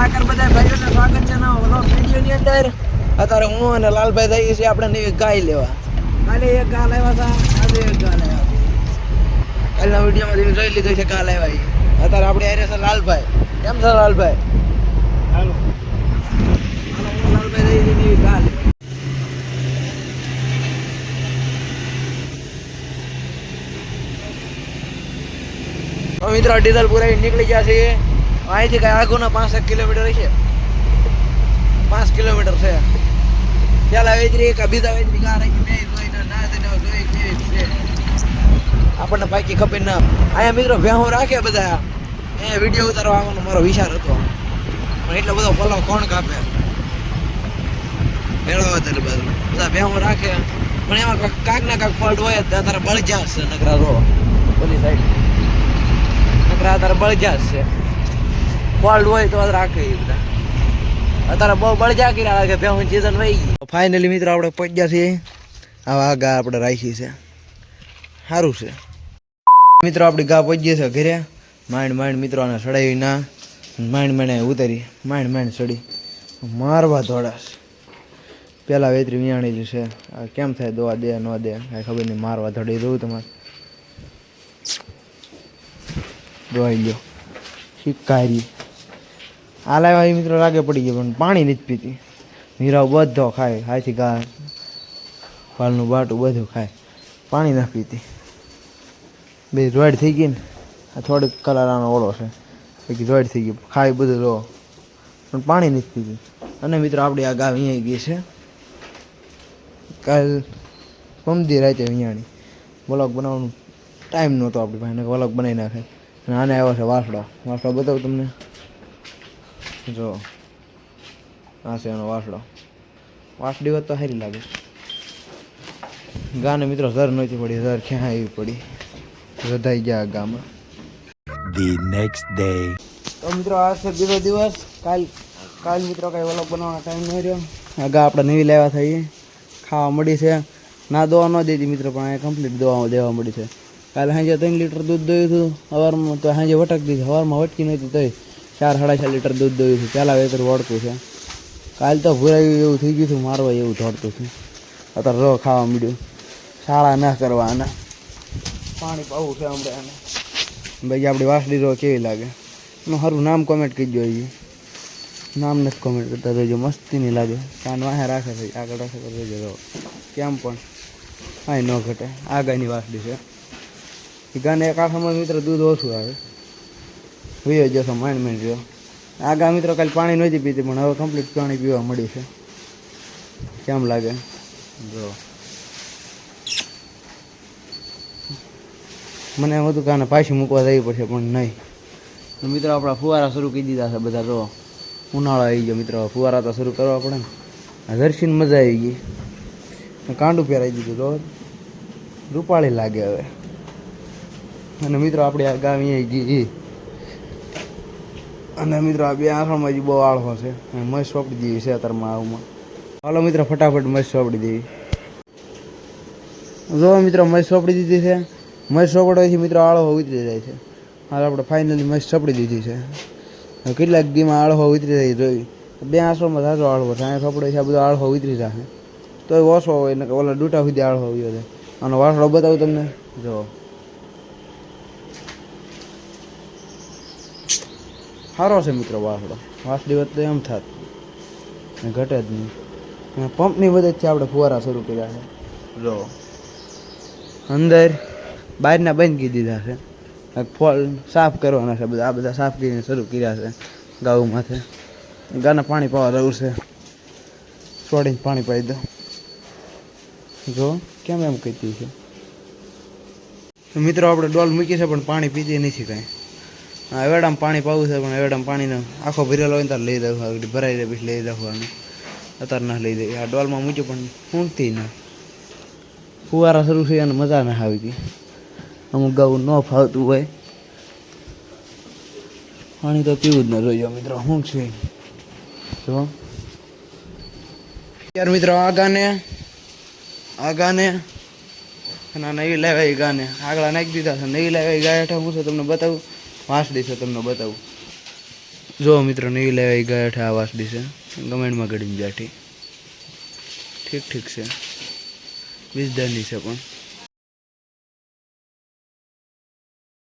નમસ્કાર બધા ભાઈઓને સ્વાગત છે ના વ્લોગ વિડીયોની અંદર. અત્યારે હું અને લાલભાઈ થઈ છે આપણે ગાય લેવા. કાલે એક ગા લાવ્યા હતા આજે એક ગા લાવ્યા કાલના વિડીયોમાં તમે જોઈ લીધું છે ગા લાવ્યા અત્યારે આપણે આરે છે લાલભાઈ. કેમ છે લાલભાઈ? હાલો. લાલભાઈ થઈ છે ગા લેવા. મિત્રો ડીઝલ પુરાઈ નીકળી ગયા છે અહીંથી કઈ આગુના પાંસઠ કિલોમીટર છે. પાંચ કિલોમીટર છે. પેલા વેચરી કે બીજા વેચરી કાર રહી બે જોઈને ના થઈને જોઈ કેવી છે. આપણને બાકી ખબર ના. અહીંયા મિત્રો ભેહો રાખે બધા. એ વીડિયો ઉતારવા આવવાનો મારો વિચાર હતો. પણ એટલો બધો પલો કોણ કાપે? મેળવા તારી બધું. બધા ભેહું રાખે. પણ એમાં કાંક- ના કાંક ફોલ્ટ હોય જ. તારે બળી છે નકરા રો ઓલી સાઈડ નકરા તારે બળી જશે ફોલ્ટ હોય તો રાખે બધા. અત્યારે બહુ બળજા કર્યા લાગે, ભેહું સીઝન વહી ફાઇનલી મિત્રો આપણે પહોંચ્યા છીએ. આવા ગા આપણે રાખી છે. સારું છે. મિત્રો આપણી ગા પહોંચીએ છે ઘરે. માંડ માંડ મિત્રોને સડાવી ના. માંડ માંડ ઉતારી, માંડ માંડ સડી. મારવા ધોડાશ પેલા વેતરી વિયાણી છે, આ કેમ થાય દોવા દે, ન દે, કાંઈ ખબર નહીં, મારવા ધડી દઉં તમારે. દોવાઈ ગયો. શિકારી. આ લાવ્યા એ મિત્રો લાગે પડી ગયો, પણ પાણી નથી પીતી. મીરાવ બધો ખાય હાથી ગા પાલનું બાટું બધું ખાય. પાણી ના પીતી. બે રોડ થઈ ગઈ ને, આ થોડીક કલર આનો ઓળો છે. બાકી રોડ થઈ ગયો, ખાય બધું લો. પણ પાણી નથી પીતી. અને મિત્રો આપણી આ ગાવ અહીંયા ગઈ છે. કાલ પમદી રાતે અહીંયાની વ્લોગ બનાવવાનું ટાઈમ નહોતો આપણી પાસે વ્લોગ બનાવી નાખે. અને આને આવ્યો છે વાસડો વાસડો બતાવું તમને. જો. આ છે એનો વાસડો. વાસડી હોત તો સારી લાગે. ગાને મિત્રો ઝર નહોતી પડી ઝર ક્યાં આવી પડી? રધાઈ ગયા ગામાં ધી નેક્સ્ટ ડે તો મિત્રો આ છે બીજો દિવસ. કાલ કાલ મિત્રો કાંઈ વ્લોગ બનાવવાનો ટાઈમ નહીં રહ્યો. આગા આપણે નવી લાવ્યા થઈએ ખાવા મળી છે. ના દોવા ન દેતી મિત્રો પણ અહીંયા કમ્પ્લીટ દોવા દેવા મળી છે. કાલે સાંજે ત્રણ લીટર દૂધ દોયું હતું. સવારમાં તો સાંજે વટક દીધી. સવારમાં વટકી નહોતી તોય. ચાર સાડા ચાર લીટર દૂધ દોયું છું. પહેલાં વેતર વળતું છે. કાલ તો ભૂરાયું એવું થઈ ગયું હતું મારવા એવું ધોડતું હતું. અત્યારે રો ખાવા મળ્યું શાળા ના કરવા આના પાણી પાવું છે હમણાં આને ભાઈ આપણી વાસડી રો કેવી લાગે? એનું સારું નામ કોમેન્ટ કરી જોઈએ નામ નથી કોમેન્ટ કરતા રહેજો. મસ્તી નહીં લાગે. કાન વાહે રાખે છે. આગળ રાખે તો રહેજો રહો. કેમ પણ? કાંઈ ન ઘટે. આ ગાયની વાસળી છે. એ ગાને એક આખામાં મિત્ર દૂધ ઓછું આવે. વયો જશો માંડ માંડ રહ્યો. આ ગા મિત્રો કાલે પાણી નહોતી પીતી પણ હવે કમ્પ્લીટ પાણી પીવા મળી છે. કેમ લાગે? જો. મને એમ હતું કે આને પાછી મૂકવા જવી પડશે પણ નહીં. મિત્રો આપણા ફુવારા શરૂ કરી દીધા છે બધા તો ઉનાળો આવી ગયો મિત્રો ફુવારા તો શરૂ કરવા પડે ને. દર્શન મજા આવી ગઈ. કાંડું પહેરાવી દીધું તો રૂપાળી લાગે હવે. અને મિત્રો આપણે આ ગામ અહીંયા ગઈ અને મિત્રો, આ બે આંખણમાં હજી બહુ આળખો છે. અને મસ્ત સોંપડી દેવી છે અત્યારમાં આવમાં હાલો મિત્રો, ફટાફટ મસ્ત સોંપડી દેવી જો મિત્રો, મસ્ત સોંપડી દીધી છે. મસ્ત સોંપડવાથી મિત્રો આળો ઉતરી જાય છે. હાલ, આપણે ફાઇનલી મસ્ત સોંપડી દીધી છે. કેટલાક દીમાં આળો ઉતરી જાય જોઈ બે આંસળમાં સાચો આળવો છે. અહીંયા સોંપડે છે, આ બધો આળહો ઉતરી જશે તોય ઓછો હોય ને ઓલા ડૂટા સુધી આળહો આવ્યો છે. આનો વાસડો બતાવું તમને. જો. સારો છે મિત્રો વાસડો વાસડી વખતે એમ થાત. ને ઘટે જ નહીં. અને પંપની મદદથી આપણે ફુવારા શરૂ કર્યા છે. જો. અંદર બહારના બંધ કરી દીધા છે. ફોલ સાફ કરવાના છે બધા. આ બધા સાફ કરીને શરૂ કર્યા છે ગાઉમાંથી. ગાના પાણી પાવા રહું છે. છોડીને પાણી પાઈ દો. જો કેમ એમ કહેતી છે? મિત્રો આપણે ડોલ મૂકી છે પણ પાણી પીતી નથી કાંઈ. એવડામાં પાણી પાવું છે, પણ એવડામાં પાણીનો આખો ભરેલો હોય ને લઈ દઉં આગળ ભરાઈ જાય પછી લઈ દઉં અત્યારે ના લઈ દઈએ આ ડોલમાં મૂક્યું, પણ ઊંઘતી ના. ફુવારા શરૂ થઈ અને મજા ના આવતી અમુક ગાવું ન ફાવતું હોય. પાણી તો પીવું જ ન જોઈએ મિત્રો, શું છે? જો. યાર મિત્રો આ ગાને આ ગાને, અને નવી લાવ્યા ગાને. આગળ નાખી દીધા છે. નવી લાવ્યા ગાય હેઠળ હું તમને બતાવું. વાંસડી છે, તમને બતાવું. જો મિત્રો નહીં લેવાઈ ગયા છે આ વાસડી છે, કમેન્ટમાં ઘડીને જાઠી. ઠીક ઠીક છે. વીસ દંડની છે પણ.